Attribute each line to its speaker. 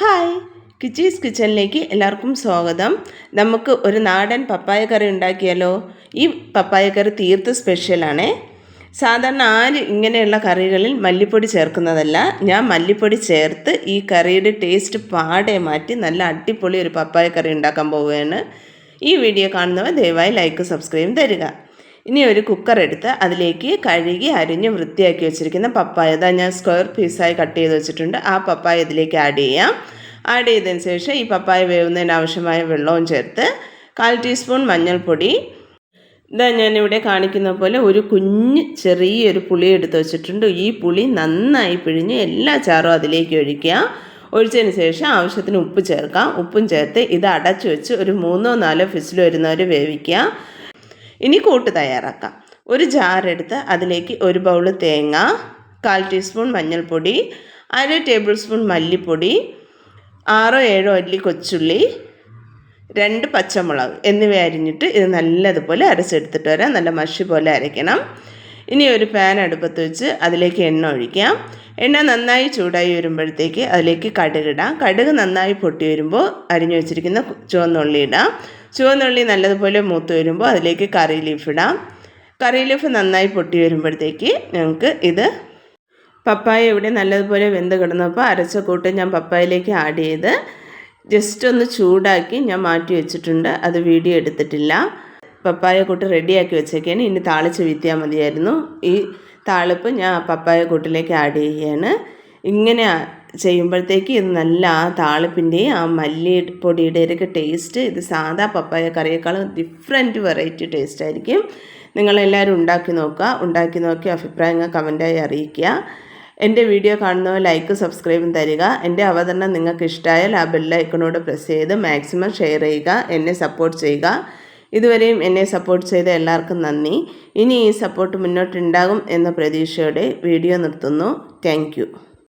Speaker 1: Hi. കിച്ചീസ് കിച്ചണിലേക്ക് എല്ലാവർക്കും സ്വാഗതം. നമുക്ക് ഒരു നാടൻ പപ്പായ കറി ഉണ്ടാക്കിയാലോ? ഈ പപ്പായ കറി തീർത്ത് സ്പെഷ്യലാണേ സാധാരണ ആര് ഇങ്ങനെയുള്ള കറികളിൽ മല്ലിപ്പൊടി ചേർക്കുന്നതല്ല. ഞാൻ മല്ലിപ്പൊടി ചേർത്ത് ഈ കറിയുടെ ടേസ്റ്റ് പാടെ മാറ്റി നല്ല അടിപൊളി ഒരു പപ്പായ കറി ഉണ്ടാക്കാൻ പോവുകയാണ്. ഈ വീഡിയോ കാണുന്നവർ ദയവായി ലൈക്ക് സബ്സ്ക്രൈബും തരിക. ഇനി ഒരു കുക്കർ എടുത്ത് അതിലേക്ക് കഴുകി അരിഞ്ഞ് വൃത്തിയാക്കി വെച്ചിരിക്കുന്ന പപ്പായ. ഇതാ ഞാൻ സ്ക്വയർ പീസായി കട്ട് ചെയ്ത് വെച്ചിട്ടുണ്ട്. ആ പപ്പായ ഇതിലേക്ക് ആഡ് ചെയ്യാം. ആഡ് ചെയ്തതിന് ശേഷം ഈ പപ്പായ വേവുന്നതിന് ആവശ്യമായ വെള്ളവും ചേർത്ത് കാൽ ടീസ്പൂൺ മഞ്ഞൾപ്പൊടി. ഇതാ ഞാനിവിടെ കാണിക്കുന്ന പോലെ ഒരു കുഞ്ഞ് ചെറിയൊരു പുളി എടുത്ത് വെച്ചിട്ടുണ്ട്. ഈ പുളി നന്നായി പിഴിഞ്ഞ് എല്ലാ ചാറും അതിലേക്ക് ഒഴിക്കുക. ഒഴിച്ചതിന് ശേഷം ആവശ്യത്തിന് ഉപ്പ് ചേർക്കാം. ഉപ്പും ചേർത്ത് ഇത് അടച്ചു വെച്ച് ഒരു മൂന്നോ നാലോ ഫിസിൽ വരുന്നവർ വേവിക്കുക. ഇനി കൂട്ട് തയ്യാറാക്കാം. ഒരു ജാറെടുത്ത് അതിലേക്ക് ഒരു ബൗൾ തേങ്ങ കാൽ ടീസ്പൂൺ മഞ്ഞൾപ്പൊടി അര ടേബിൾ സ്പൂൺ മല്ലിപ്പൊടി ആറോ ഏഴോ അല്ലി കൊച്ചുള്ളി രണ്ട് പച്ചമുളക് എന്നിവ അരിഞ്ഞിട്ട് ഇത് നല്ലതുപോലെ അരച്ചെടുത്തിട്ട് വരാം. നല്ല മഷി പോലെ അരയ്ക്കണം. ഇനി ഒരു പാൻ അടുപ്പത്ത് വെച്ച് അതിലേക്ക് എണ്ണ ഒഴിക്കാം. എണ്ണ നന്നായി ചൂടായി വരുമ്പോഴത്തേക്ക് അതിലേക്ക് കടുകിടാം കടുക് നന്നായി പൊട്ടി വരുമ്പോൾ അരിഞ്ഞു വെച്ചിരിക്കുന്ന ചുവന്നുള്ളി ഇടാം. ചുവന്നുള്ളി നല്ലതുപോലെ മൂത്ത് വരുമ്പോൾ അതിലേക്ക് കറി ലീഫ് ഇടാം. കറി ലീഫ് നന്നായി പൊട്ടി വരുമ്പോഴത്തേക്ക് ഞങ്ങൾക്ക് ഇത് പപ്പായ ഇവിടെ നല്ലതുപോലെ വെന്ത് കിടന്നപ്പോൾ അരച്ച കൂട്ട് ഞാൻ പപ്പായയിലേക്ക് ആഡ് ചെയ്ത് ജസ്റ്റ് ഒന്ന് ചൂടാക്കി ഞാൻ മാറ്റി വെച്ചിട്ടുണ്ട്. അത് വീഡിയോ എടുത്തിട്ടില്ല. പപ്പായ കൂട്ട് റെഡിയാക്കി വെച്ചേക്കാണ്. ഇനി താളിച്ച് വീത്തിയാൽ മതിയായിരുന്നു. ഈ താളിപ്പ് ഞാൻ പപ്പായ കൂട്ടിലേക്ക് ആഡ് ചെയ്യുകയാണ് ഇങ്ങനെ ചെയ്യുമ്പോഴത്തേക്ക് ഇത് നല്ല ആ താളിപ്പിന്റെയും ആ മല്ലി പൊടിയുടെയൊക്കെ ടേസ്റ്റ് ഇത് സാധാ പപ്പായ കറിയേക്കാളും ഡിഫറെന്റ് വെറൈറ്റി ടേസ്റ്റ് ആയിരിക്കും. നിങ്ങളെല്ലാവരും ഉണ്ടാക്കി നോക്കുക. ഉണ്ടാക്കി നോക്കി അഭിപ്രായങ്ങൾ കമന്റായി അറിയിക്കുക. എന്റെ വീഡിയോ കാണുന്നവർ ലൈക്ക് സബ്സ്ക്രൈബും തരിക. എന്റെ അവതരണം നിങ്ങൾക്ക് ഇഷ്ടമായാൽ ആ ബെല്ലൈക്കണോട് പ്രസ് ചെയ്ത് മാക്സിമം ഷെയർ ചെയ്യുക. എന്നെ സപ്പോർട്ട് ചെയ്യുക. ഇതുവരെയും എന്നെ സപ്പോർട്ട് ചെയ്ത എല്ലാവർക്കും നന്ദി. ഇനി ഈ സപ്പോർട്ട് മുന്നോട്ടുണ്ടാകും എന്ന പ്രതീക്ഷയോടെ വീഡിയോ നിർത്തുന്നു. താങ്ക്